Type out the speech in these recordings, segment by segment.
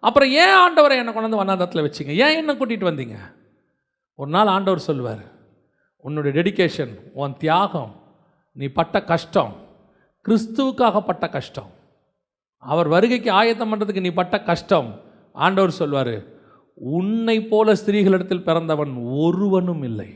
அப்புறம் ஏன் ஆண்டவரை என்னை கொண்டு வந்து வனாந்தத்தில் வச்சிங்க? ஏன் என்ன கூட்டிகிட்டு வந்தீங்க? ஒரு நாள் ஆண்டவர் சொல்லுவார் உன்னுடைய டெடிகேஷன் உன் தியாகம் நீ பட்ட கஷ்டம் கிறிஸ்துவுக்காக பட்ட கஷ்டம் அவர் வருகைக்கு ஆயத்தம் பண்ணுறதுக்கு நீ பட்ட கஷ்டம். ஆண்டவர் சொல்வார் உன்னை போல ஸ்திரீகளிடத்தில் பிறந்தவன் ஒருவனும் இல்லை.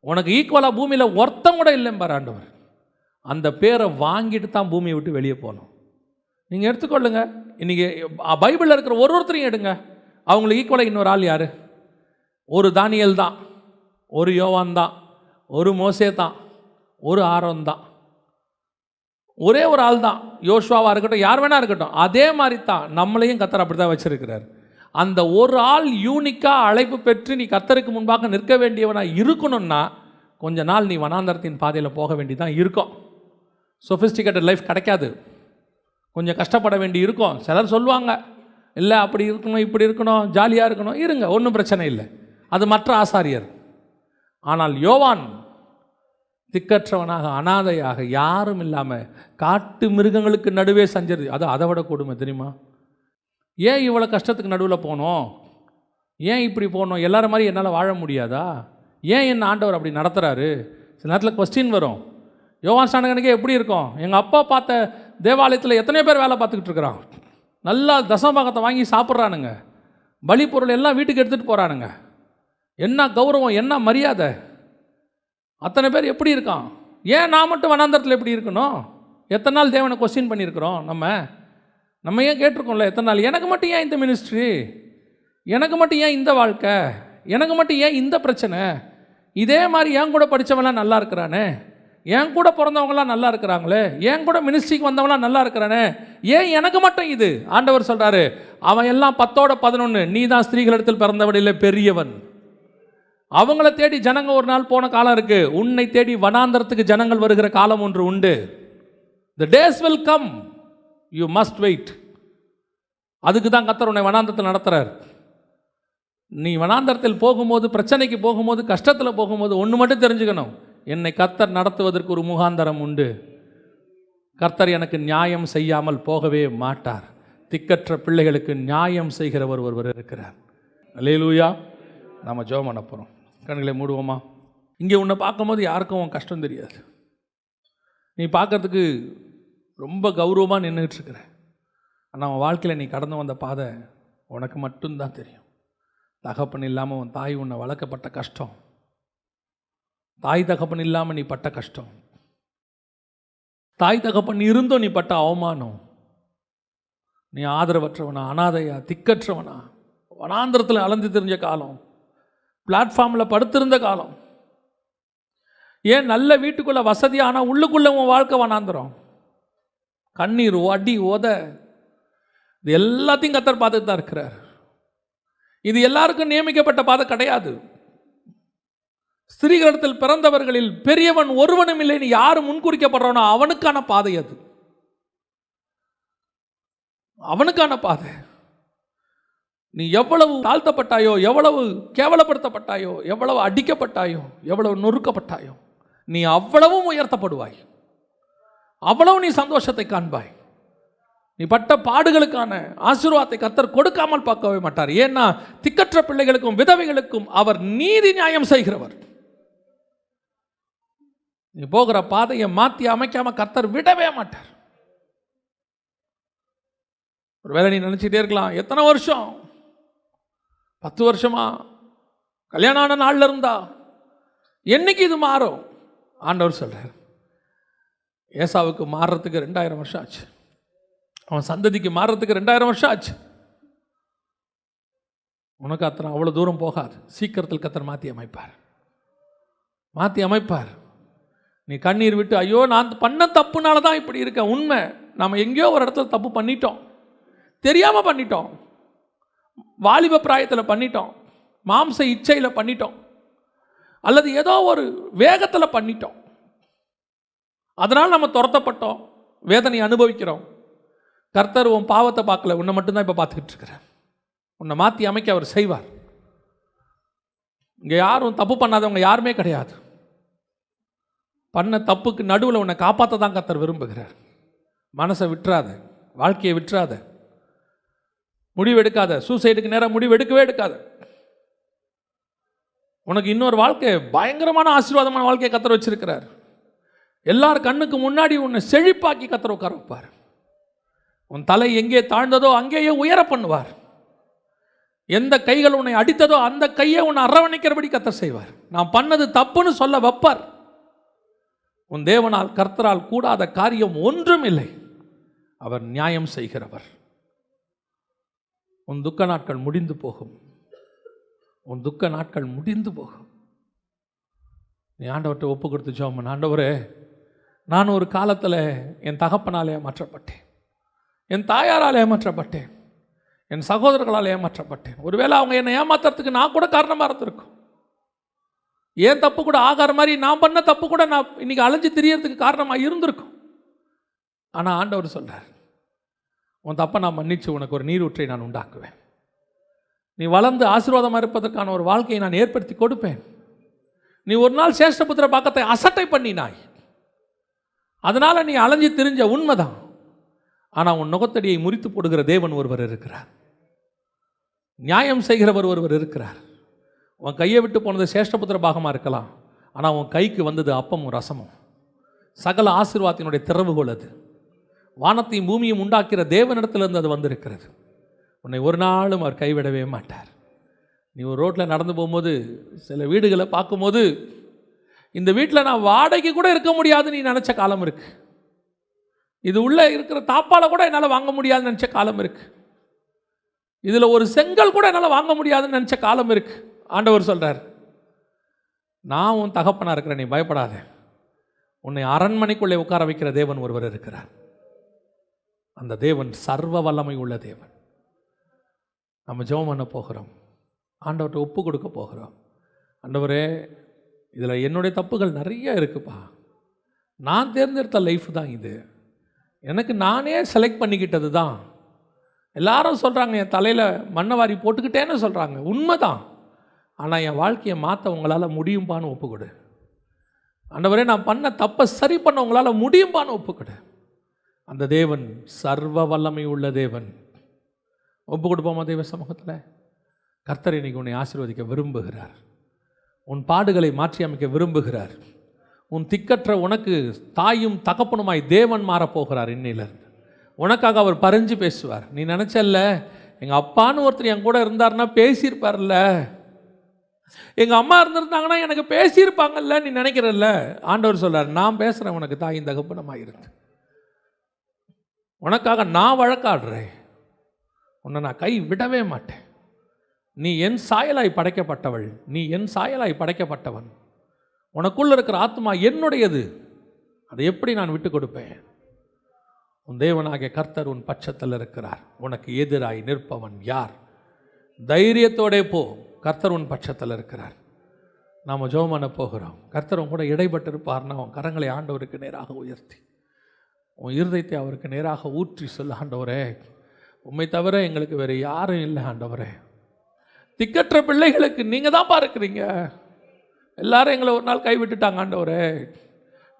உனக்கு ஈக்குவலாக பூமியில் ஒருத்தம் கூட இல்லைம்பார் ஆண்டவர். அந்த பேரை வாங்கிட்டு தான் பூமியை விட்டு வெளியே போகணும். நீங்கள் எடுத்துக்கொள்ளுங்க. இன்றைக்கி பைபிளில் இருக்கிற ஒரு ஒருத்தரையும் எடுங்க. அவங்களுக்கு ஈக்குவலாக இன்னொரு ஆள் யார்? ஒரு தானியல் தான் ஒரு யோவான் தான் ஒரு மோசே தான் ஒரு ஆரோன் தான். ஒரே ஒரு ஆள் தான் யோசுவாவாக இருக்கட்டும் யார் வேணா இருக்கட்டும். அதே மாதிரி தான் நம்மளையும் கத்தர் அப்படி தான் வச்சுருக்கிறார். அந்த ஒரு ஆள் யூனிக்காக அழைப்பு பெற்று நீ கத்தருக்கு முன்பாக நிற்க வேண்டியவனாக இருக்கணும்னா கொஞ்ச நாள் நீ வனாந்தரத்தின் பாதையில் போக வேண்டியதான் இருக்கும். சொஃபிஸ்டிகேட்டட் லைஃப் கிடைக்காது. கொஞ்சம் கஷ்டப்பட வேண்டி இருக்கும். சிலர் சொல்லுவாங்க இல்லை அப்படி இருக்கணும் இப்படி இருக்கணும் ஜாலியாக இருக்கணும் இருங்க ஒன்றும் பிரச்சனை இல்லை. அது மற்ற ஆசாரியர். ஆனால் யோவான் திக்கற்றவனாக அனாதையாக யாரும் இல்லாமல் காட்டு மிருகங்களுக்கு நடுவே சஞ்சரி அது அதை விட கொடுமை தெரியுமா? ஏன் இவ்வளோ கஷ்டத்துக்கு நடுவில் போனோம்? ஏன் இப்படி போனோம்? எல்லாரும் மாதிரி என்னால் வாழ முடியாதா? ஏன் என்ன ஆண்டவர் அப்படி நடத்துகிறாரு சில நேரத்தில் கொஸ்டின் வரும். யோவான் ஸ்டானகனுக்கே எப்படி இருக்கும்? எங்கள் அப்பா பார்த்த தேவாலயத்தில் எத்தனை பேர் வேலை பார்த்துக்கிட்டு இருக்கிறான் நல்லா தசமபாகத்தை வாங்கி சாப்பிட்றானுங்க. பலி பொருள் எல்லாம் வீட்டுக்கு எடுத்துகிட்டு போகிறானுங்க என்ன கௌரவம் என்ன மரியாதை? அத்தனை பேர் எப்படி இருக்கான்? ஏன் நான் மட்டும் வனாந்தரத்தில் எப்படி இருக்கணும்? எத்தனை நாள் தேவனை கொஸ்டின் பண்ணியிருக்கிறோம் நம்ம? நம்ம ஏன் கேட்டிருக்கோம்ல எத்தனை நாள்? எனக்கு மட்டும் ஏன் இந்த மினிஸ்ட்ரி எனக்கு மட்டும் ஏன் இந்த வாழ்க்கை? எனக்கு மட்டும் ஏன் இந்த பிரச்சனை? இதே மாதிரி ஏன் கூட படித்தவன்லாம் நல்லா இருக்கிறானே? என் கூட பிறந்தவங்களாம் நல்லா இருக்கிறாங்களே? என் கூட மினிஸ்ட்ரிக்கு வந்தவங்களாம் நல்லா இருக்கிறானே? ஏன் எனக்கு மட்டும் இது? ஆண்டவர் சொல்கிறாரு அவன் எல்லாம் பத்தோட பதினொன்று நீ தான் ஸ்திரீகளிடத்தில் பிறந்தவடையில் பெரியவன். அவங்கள தேடி ஜனங்க ஒரு நாள் போன காலம் இருக்குது உன்னை தேடி வனாந்தரத்துக்கு ஜனங்கள் வருகிற காலம் ஒன்று உண்டு. The days will come you must wait அதுக்கு தான் கத்தர் உன்னை வனாந்தரத்தில் நடத்துறார். நீ வனாந்தரத்தில் போகும்போது பிரச்சனைக்கு போகும்போது கஷ்டத்தில் போகும்போது ஒன்று மட்டும் தெரிஞ்சுக்கணும். என்னை கர்த்தர் நடத்துவதற்கு ஒரு முகாந்தரம் உண்டு. கர்த்தர் எனக்கு நியாயம் செய்யாமல் போகவே மாட்டார். திக்கற்ற பிள்ளைகளுக்கு நியாயம் செய்கிறவர் ஒருவர் இருக்கிறார். அல்லேலூயா. நாம் ஜெபம் பண்ண போகிறோம் கண்களை மூடுவோமா? இங்கே உன்னை பார்க்கும்போது யாருக்கும் உன் கஷ்டம் தெரியாது. நீ பார்க்கறதுக்கு ரொம்ப கௌரவமாக இருக்கிற ஆனால் உன் வாழ்க்கையில் நீ கடந்து வந்த பாதை உனக்கு மட்டும்தான் தெரியும். தகப்பன் இல்லாமல் உன் தாய் உன்னை வளர்க்கப்பட்ட கஷ்டம். தாய் தகப்பன் இல்லாமல் நீ பட்ட கஷ்டம். தாய் தகப்பன் இருந்தும் நீ பட்ட அவமானம். நீ ஆதரவற்றவனா அனாதையா திக்கற்றவனா? வனாந்திரத்தில் அலைஞ்சு தெரிஞ்ச காலம். பிளாட்ஃபார்மில் படுத்திருந்த காலம். ஏன் நல்ல வீட்டுக்குள்ளே வசதி ஆனால் உள்ளுக்குள்ளே உன் வாழ்க்கை வனாந்திரம்? கண்ணீர் அடி உத. இது எல்லாத்தையும் கத்தர் பார்த்துட்டு தான் இருக்கிறார். இது எல்லாருக்கும் நியமிக்கப்பட்ட பாதை கிடையாது. ஸ்திரீகளிடத்தில் பிறந்தவர்களில் பெரியவன் ஒருவனும் இல்லைன்னு யார் முன்குறிக்கப்படுறானோ அவனுக்கான பாதை அது. அவனுக்கான பாதை. நீ எவ்வளவு தாழ்த்தப்பட்டாயோ எவ்வளவு கேவலப்படுத்தப்பட்டாயோ எவ்வளவு அடிக்கப்பட்டாயோ எவ்வளவு நொறுக்கப்பட்டாயோ நீ அவ்வளவும் உயர்த்தப்படுவாய். அவ்வளவு நீ சந்தோஷத்தை காண்பாய். நீ பட்ட பாடுகளுக்கான ஆசீர்வாதத்தை கத்தர் கொடுக்காமல் பார்க்கவே மாட்டார். ஏன்னா திக்கற்ற பிள்ளைகளுக்கும் விதவைகளுக்கும் அவர் நீதி நியாயம் செய்கிறவர். நீ போகிற பாதையை மாற்றி அமைக்காமல் கத்தர் விடவே மாட்டார். ஒரு வேலை நீ நினச்சிட்டே இருக்கலாம் எத்தனை வருஷம்? பத்து வருஷமா? கல்யாணம் ஆன நாளில் இருந்தா என்னைக்கு இது மாறும்? ஆண்டவர் சொல்கிறார் ஏசாவுக்கு மாறுறதுக்கு ரெண்டாயிரம் வருஷம் ஆச்சு. அவன் சந்ததிக்கு மாறுறதுக்கு ரெண்டாயிரம் வருஷம் ஆச்சு. உனக்கு அத்தனை அவ்வளோ தூரம் போகாது. சீக்கிரத்தில் கத்தர் மாற்றி அமைப்பார். மாற்றி அமைப்பார். நீ கண்ணீர் விட்டு ஐயோ நான் பண்ண தப்புனால தான் இப்படி இருக்கேன். உண்மை. நம்ம எங்கேயோ ஒரு இடத்துல தப்பு பண்ணிட்டோம். தெரியாமல் பண்ணிட்டோம். வாலிப பிராயத்தில் பண்ணிட்டோம். மாம்ச இச்சையில் பண்ணிட்டோம். அல்லது ஏதோ ஒரு வேகத்தில் பண்ணிட்டோம். அதனால் நம்ம துரத்தப்பட்டோம். வேதனை அனுபவிக்கிறோம். கர்த்தர் உன் பாவத்தை பார்க்கல. உன்னை மட்டும்தான் இப்போ பார்த்துக்கிட்டு இருக்கிறேன். உன்னை மாற்றி அமைக்க அவர் செய்வார். இங்கே யாரும் தப்பு பண்ணாதவங்க யாருமே கிடையாது. பண்ண தப்புக்கு நடுவில் உன்னை காப்பாற்ற தான் கத்தர் விரும்புகிறார். மனசை விட்டுறாத வாழ்க்கையை விட்டுறாத. முடிவெடுக்காத சூசைடுக்கு நேராக முடிவு எடுக்கவே எடுக்காத. உனக்கு இன்னொரு வாழ்க்கை பயங்கரமான ஆசீர்வாதமான வாழ்க்கையை கத்தர் வச்சிருக்கிறார். எல்லார் கண்ணுக்கு முன்னாடி உன்னை செழிப்பாக்கி கத்தர் உட்கார வைப்பார். உன் தலை எங்கே தாழ்ந்ததோ அங்கேயே உயர பண்ணுவார். எந்த கைகள் உன்னை அடித்ததோ அந்த கையை உன்னை அரவணைக்கிறபடி கத்தர் செய்வார். நான் பண்ணது தப்புன்னு சொல்ல வைப்பார். உன் தேவனால் கர்த்தரால் கூடாத காரியம் ஒன்றும் இல்லை அவர் நியாயம் செய்கிறவர். உன் துக்க நாட்கள் முடிந்து போகும். உன் துக்க நாட்கள் முடிந்து போகும். நீ ஆண்டவர்கிட்ட ஒப்பு கொடுத்து ஜோமன் ஆண்டவரே நான் ஒரு காலத்தில் என் தகப்பனால் ஏமாற்றப்பட்டேன் என் தாயாரால் ஏமாற்றப்பட்டேன் என் சகோதரர்களால் ஏமாற்றப்பட்டேன் ஒருவேளை அவங்க என்னை ஏமாத்துறதுக்கு நான் கூட காரணமாக இருந்திருக்கும். ஏன் தப்பு கூட ஆகார மாதிரி நான் பண்ண தப்பு கூட நான் இன்னைக்கு அலைஞ்சு தெரியறதுக்கு காரணமாக இருந்திருக்கும். ஆனால் ஆண்டவர் சொல்கிறார் உன் தப்பை நான் மன்னிச்சு உனக்கு ஒரு நீரூற்றை நான் உண்டாக்குவேன். நீ வளர்ந்து ஆசீர்வாதமாக இருப்பதற்கான ஒரு வாழ்க்கையை நான் ஏற்படுத்தி கொடுப்பேன். நீ ஒரு நாள் சேஷ்டபுத்திர பாக்கத்தை அசட்டை பண்ணினாய். அதனால் நீ அலைஞ்சு திரிஞ்ச உண்மைதான். ஆனால் உன் நுகத்தடியை முறித்து போடுகிற தேவன் ஒருவர் இருக்கிறார். நியாயம் செய்கிறவர் ஒருவர் இருக்கிறார். உன் கையை விட்டு போனது சேஷ்டபுத்திர பாகமாக இருக்கலாம். ஆனால் உன் கைக்கு வந்தது அப்பமும் ரசமும். சகல ஆசீர்வாதத்தினுடைய திறவுகோல் அது. வானத்தையும் பூமியும் உண்டாக்கிற தேவனிடத்திலிருந்து அது வந்திருக்கிறது. உன்னை ஒரு நாளும் அவர் கைவிடவே மாட்டார். நீ ஒரு ரோட்டில் நடந்து போகும்போது சில வீடுகளை பார்க்கும்போது இந்த வீட்டில் நான் வாடகை கூட இருக்க முடியாதுன்னு நீ நினச்ச காலம் இருக்கு. இது உள்ளே இருக்கிற தாப்பால் கூட என்னால் வாங்க முடியாதுன்னு நினச்ச காலம் இருக்கு. இதில் ஒரு செங்கல் கூட என்னால் வாங்க முடியாதுன்னு நினச்ச காலம் இருக்குது ஆண்டவர் சொல்கிறார் நான் உன் தகப்பனாக இருக்கிறேன் நீ பயப்படாத. உன்னை அரண்மனைக்குள்ளே உட்கார வைக்கிற தேவன் ஒருவர் இருக்கிறார். அந்த தேவன் சர்வ வல்லமை உள்ள தேவன். நம்ம ஜெபம் பண்ண போகிறோம். ஆண்டவர்கிட்ட ஒப்பு கொடுக்க போகிறோம். ஆண்டவரே இதில் என்னுடைய தப்புகள் நிறைய இருக்குப்பா. நான் தேர்ந்தெடுத்த லைஃப் தான் இது. எனக்கு நானே செலக்ட் பண்ணிக்கிட்டது தான். எல்லாரும் சொல்கிறாங்க என் தலையில் மண்ணை வாரி போட்டுக்கிட்டேன்னு சொல்கிறாங்க உண்மைதான் ஆனால் என் வாழ்க்கையை மாற்ற உங்களால் முடியும்பான்னு ஒப்புக்கொடு. ஆண்டவரே நான் பண்ண தப்பை சரி பண்ண உங்களால் முடியும்பான்னு ஒப்புக்கொடு. அந்த தேவன் சர்வ வல்லமை உள்ள தேவன். ஒப்பு கொடுப்போமா தெய்வ சமூகத்தில்? கர்த்தர் இன்னைக்கு உன்னை ஆசீர்வதிக்க விரும்புகிறார். உன் பாடுகளை மாற்றி அமைக்க விரும்புகிறார். உன் திக்கற்ற உனக்கு தாயும் தகப்பனுமாய் தேவன் மாறப்போகிறார் இன்னிலிருந்து. உனக்காக அவர் பறிஞ்சு பேசுவார். நீ நினச்சல்ல எங்கள் அப்பான்னு ஒருத்தர் என் கூட இருந்தாருன்னா பேசியிருப்பார்ல. எங்கள் அம்மா இருந்திருந்தாங்கன்னா எனக்கு பேசியிருப்பாங்கல்ல நீ நினைக்கிறல்ல? ஆண்டவர் சொல்கிறார் நான் பேசுகிறேன் உனக்கு தாயும் தகப்பனமாக இருந்து உனக்காக நான் வழக்காடுறேன். உன்னை நான் கை விடவே மாட்டேன். நீ என் சாயலாய் படைக்கப்பட்டவள். நீ என் சாயலாய் படைக்கப்பட்டவன். உனக்குள்ள இருக்கிற ஆத்மா என்னுடையது? அதை எப்படி நான் விட்டு கொடுப்பேன்? உன் தேவனாகிய கர்த்தர் உன் பட்சத்தில் இருக்கிறார். உனக்கு எதிராய் நிற்பவன் யார்? தைரியத்தோடே போ. கர்த்தர் உன் பட்சத்தில் இருக்கிறார். நாம் ஜோம் பண்ண போகிறோம். கர்த்தர் உன் கூட இடைப்பட்டு இருப்பார்னா உன் கரங்களை ஆண்டவருக்கு நேராக உயர்த்தி. உன் இருதயத்தை அவருக்கு நேராக ஊற்றி சொல்ல ஆண்டவரே. உண்மை தவிர எங்களுக்கு வேறு யாரும் இல்லை ஆண்டவரே. திக்கற்ற பிள்ளைகளுக்கு நீங்கள் தான் இருக்கிறீங்க. எல்லாரும் எங்களை ஒரு நாள் கைவிட்டுட்டாங்க ஆண்டவரே.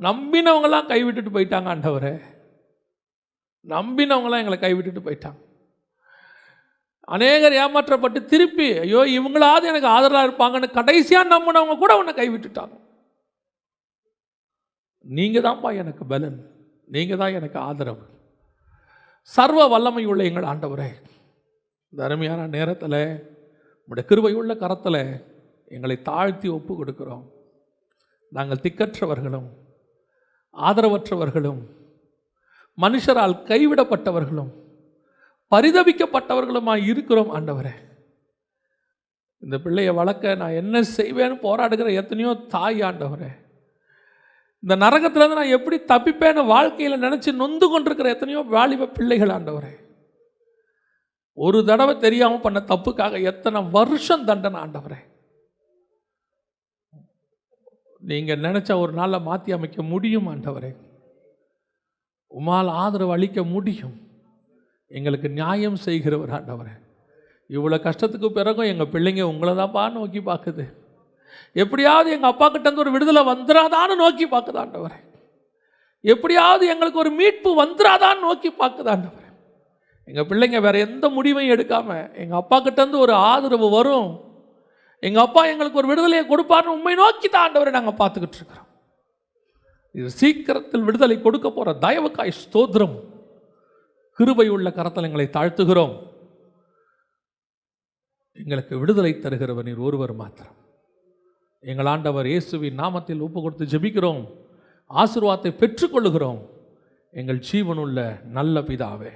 நம்பினவங்களாம் கைவிட்டுட்டு போயிட்டாங்க ஆண்டவரே. நம்பினவங்களாம் எங்களை கைவிட்டுட்டு போயிட்டாங்க. அநேகர் ஏமாற்றப்பட்டு திருப்பி ஐயோ இவங்களாவது எனக்கு ஆதரவாக இருப்பாங்கன்னு கடைசியாக நம்பினவங்க கூட உன்னை கைவிட்டுட்டாங்க. நீங்கள் தான்ப்பா எனக்கு பலன். நீங்கள் தான் எனக்கு ஆதரவு. சர்வ வல்லமை உள்ள எங்கள் ஆண்டவரே இந்த அருமையான நேரத்தில் உங்களுடைய கிருவை உள்ள கரத்தில் எங்களை தாழ்த்தி ஒப்பு கொடுக்குறோம். நாங்கள் திக்கற்றவர்களும் ஆதரவற்றவர்களும் மனுஷரால் கைவிடப்பட்டவர்களும் பரிதவிக்கப்பட்டவர்களுமாய் இருக்கிறோம் ஆண்டவரே. இந்த பிள்ளையை வளர்க்க நான் என்ன செய்வேன்னு போராடுகிற எத்தனையோ தாய் ஆண்டவரே. இந்த நரகத்திலேருந்து நான் எப்படி தப்பிப்பேன்னு வாழ்க்கையில் நினச்சி நொந்து கொண்டிருக்கிற எத்தனையோ வாலிப பிள்ளைகள் ஆண்டவரே. ஒரு தடவை தெரியாமல் பண்ண தப்புக்காக எத்தனை வருஷம் தண்டனை ஆண்டவரே. நீங்கள் நினச்ச ஒரு நாளில் மாற்றி அமைக்க முடியும் ஆண்டவரே. உமால் ஆதரவு அளிக்க முடியும். எங்களுக்கு நியாயம் செய்கிறவர் ஆண்டவரே. இவ்வளோ கஷ்டத்துக்கு பிறகும் எங்கள் பிள்ளைங்க உங்களை தான்ப்பா நோக்கி பார்க்குது. எப்படியாவது எங்கள் அப்பா கிட்டேருந்து ஒரு விடுதலை வந்துடாதான்னு நோக்கி பார்க்குதாண்டவரே எப்படியாவது எங்களுக்கு ஒரு மீட்பு வந்துடாதான்னு நோக்கி பார்க்குதாண்டவரே எங்கள் பிள்ளைங்க வேறு எந்த முடிவையும் எடுக்காமல் எங்கள் அப்பா கிட்டேருந்து ஒரு ஆதரவு வரும். எங்கள் அப்பா எங்களுக்கு ஒரு விடுதலையை கொடுப்பார்னு உண்மை நோக்கி தான் ஆண்டவரை நாங்கள் பார்த்துக்கிட்டு இருக்கிறோம். இது சீக்கிரத்தில் விடுதலை கொடுக்க போகிற தயவுக்காய் ஸ்தோத்திரம். கிருபையுள்ள கரத்தில் எங்களை தாழ்த்துகிறோம். எங்களுக்கு விடுதலை தருகிறவர் நீர் ஒருவர் மாத்திரம். எங்கள் ஆண்டவர் இயேசுவின் நாமத்தில் ஒப்பு கொடுத்து ஜெபிக்கிறோம். ஆசீர்வாதத்தை பெற்றுக்கொள்ளுகிறோம். எங்கள் ஜீவனுள்ள நல்ல பிதாவே.